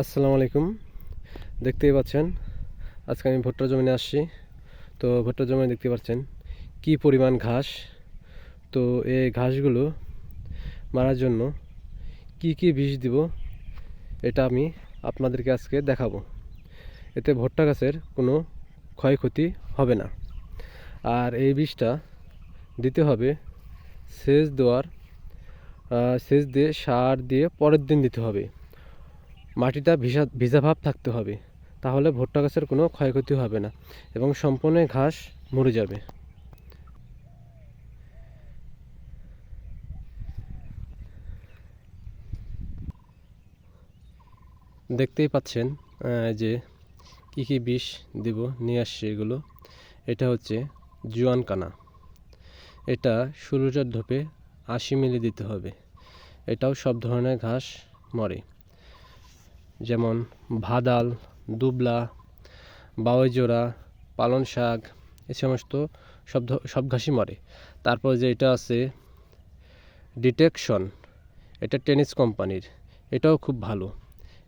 আসসালামু আলাইকুম। দেখতেই পাচ্ছেন, আজকে আমি ভুট্টা জমিনে আসছি। তো ভুট্টা জমিনে দেখতে পাচ্ছেন কি পরিমাণ ঘাস। তো এই ঘাসগুলো মারার জন্য কি কি বিষ দিব, এটা আমি আপনাদেরকে আজকে দেখাবো। এতে ভুট্টা গাছের কোনো ক্ষয়ক্ষতি হবে না। আর এই বিষটা দিতে হবে সেচ দেওয়ার সেচ দিয়ে সার দিয়ে পরের দিন দিতে হবে। মাটিটা ভিজা ভিজা ভাব থাকতে হবে। তাহলে ভুট্টা গাছের কোনো ক্ষয়ক্ষতি হবে না এবং সম্পূর্ণ ঘাস মরে যাবে। দেখতেই পাচ্ছেন যে কী কী বিষ দেব নিয়ে আসছে এগুলো। এটা হচ্ছে জুয়ান কানা এটা ষোলোটার ঢোপে আশি মিলি দিতে হবে। এটাও সব ধরনের ঘাস মরে। যেমন ভাদাল, দুবলা, বাওয়াইজোড়া পালন শাক এ সমস্ত সব সব ঘাসই মরে। তারপর যে এটা আছে, ডিটেকশন, এটা টেনিস কোম্পানির। এটাও খুব ভালো।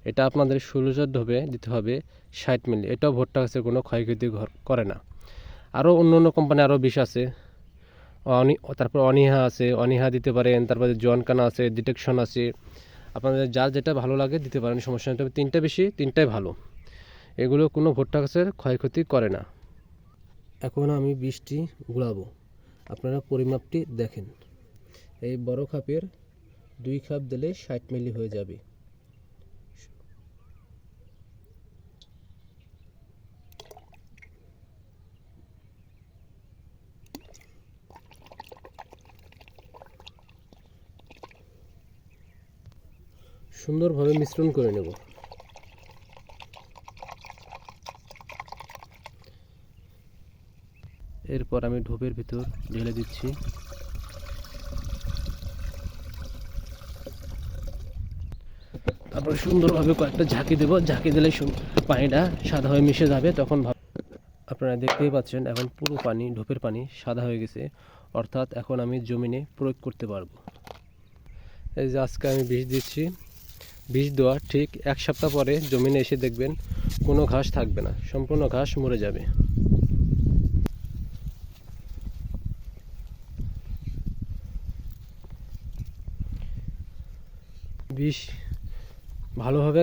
এটা আপনাদের ঢোবে দিতে হবে ষাট মিলি। এটাও ভুট্টা গাছের কোনো ক্ষয়ক্ষতি করে না। আরও অন্য অন্য কোম্পানি আরও বিষ আছে। অনি, তারপর অনিহা আছে, অনিহা দিতে পারেন। তারপরে জোয়ানকানা আছে, ডিটেকশন আছে। আপনাদের যার যেটা ভালো লাগে দিতে পারেন, সমস্যা নেই। তবে তিনটা বেশি, তিনটাই ভালো। এগুলো কোনো ভুট্টা গাছের ক্ষয়ক্ষতি করে না। এখন আমি বৃষ্টি গুড়াবো আপনারা পরিমাপটি দেখেন। এই বড় খাপের দুই খাপ দিলে ষাট মিলি হয়ে যাবে। সুন্দরভাবে মিশ্রণ করে নেব। এরপর আমি ঢোপের ভিতর ঢেলে দিচ্ছি। তারপরে সুন্দরভাবে কয়েকটা ঝাঁকি দেবো। ঝাঁকি দিলে পানিটা সাদা হয়ে মিশে যাবে, তখন আপনারা দেখতেই পাচ্ছেন এখন পুরো পানি, ঢোপের পানি সাদা হয়ে গেছে। অর্থাৎ এখন আমি জমিনে প্রয়োগ করতে পারব। এই যে আজকে আমি বিষ দিচ্ছি। বীজ দেওয়া ঠিক এক সপ্তাহ পরে জমিনে এসে দেখবেন কোনো ঘাস থাকবে না, সম্পূর্ণ ঘাস মরে যাবে। বিষ ভালোভাবে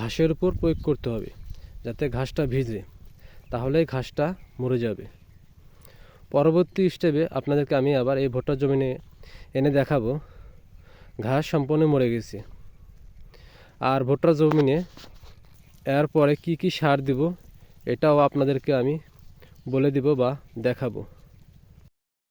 ঘাসের উপর প্রয়োগ করতে হবে, যাতে ঘাসটা ভিজে, তাহলেই ঘাসটা মরে যাবে। পরবর্তী স্টেপে আপনাদেরকে আমি আবার এই ভুট্টার জমিনে এনে দেখাবো। ঘাস সম্পূর্ণ মরে গেছে। আর ভুট্টা জমিনে এরপরে কি কি সার দিব, এটাও আপনাদেরকে আমি বলে দিব বা দেখাবো।